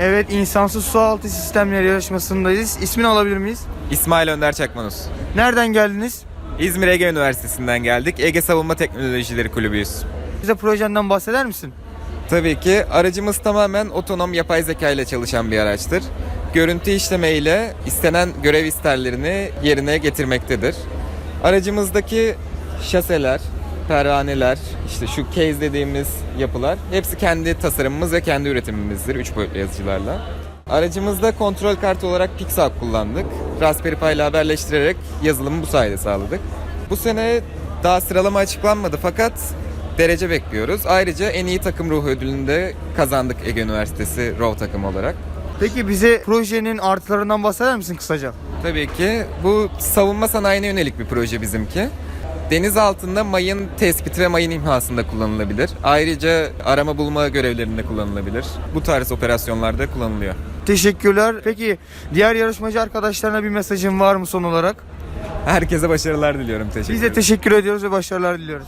Evet, insansız sualtı sistemleri yarışmasındayız. İsmini alabilir miyiz? İsmail Önder Çakmanus. Nereden geldiniz? İzmir Ege Üniversitesi'nden geldik. Ege Savunma Teknolojileri Kulübüyüz. Bize projenden bahseder misin? Tabii ki aracımız tamamen otonom yapay zeka ile çalışan bir araçtır. Görüntü işleme ile istenen görev isterlerini yerine getirmektedir. Aracımızdaki şaseler, pervaneler, işte şu case dediğimiz yapılar hepsi kendi tasarımımız ve kendi üretimimizdir 3 boyutlu yazıcılarla. Aracımızda kontrol kartı olarak Pixar kullandık. Raspberry Pi ile haberleştirerek yazılımı bu sayede sağladık. Bu sene daha sıralama açıklanmadı fakat derece bekliyoruz. Ayrıca en iyi takım ruhu ödülünü de kazandık Ege Üniversitesi ROV takımı olarak. Peki bize projenin artılarından bahseder misin kısaca? Tabii ki bu savunma sanayine yönelik bir proje bizimki. Deniz altında mayın tespiti ve mayın imhasında kullanılabilir. Ayrıca arama bulma görevlerinde kullanılabilir. Bu tarz operasyonlarda kullanılıyor. Teşekkürler. Peki diğer yarışmacı arkadaşlarına bir mesajın var mı son olarak? Herkese başarılar diliyorum. Teşekkür Biz de ederim. teşekkür ediyoruz ve başarılar diliyoruz.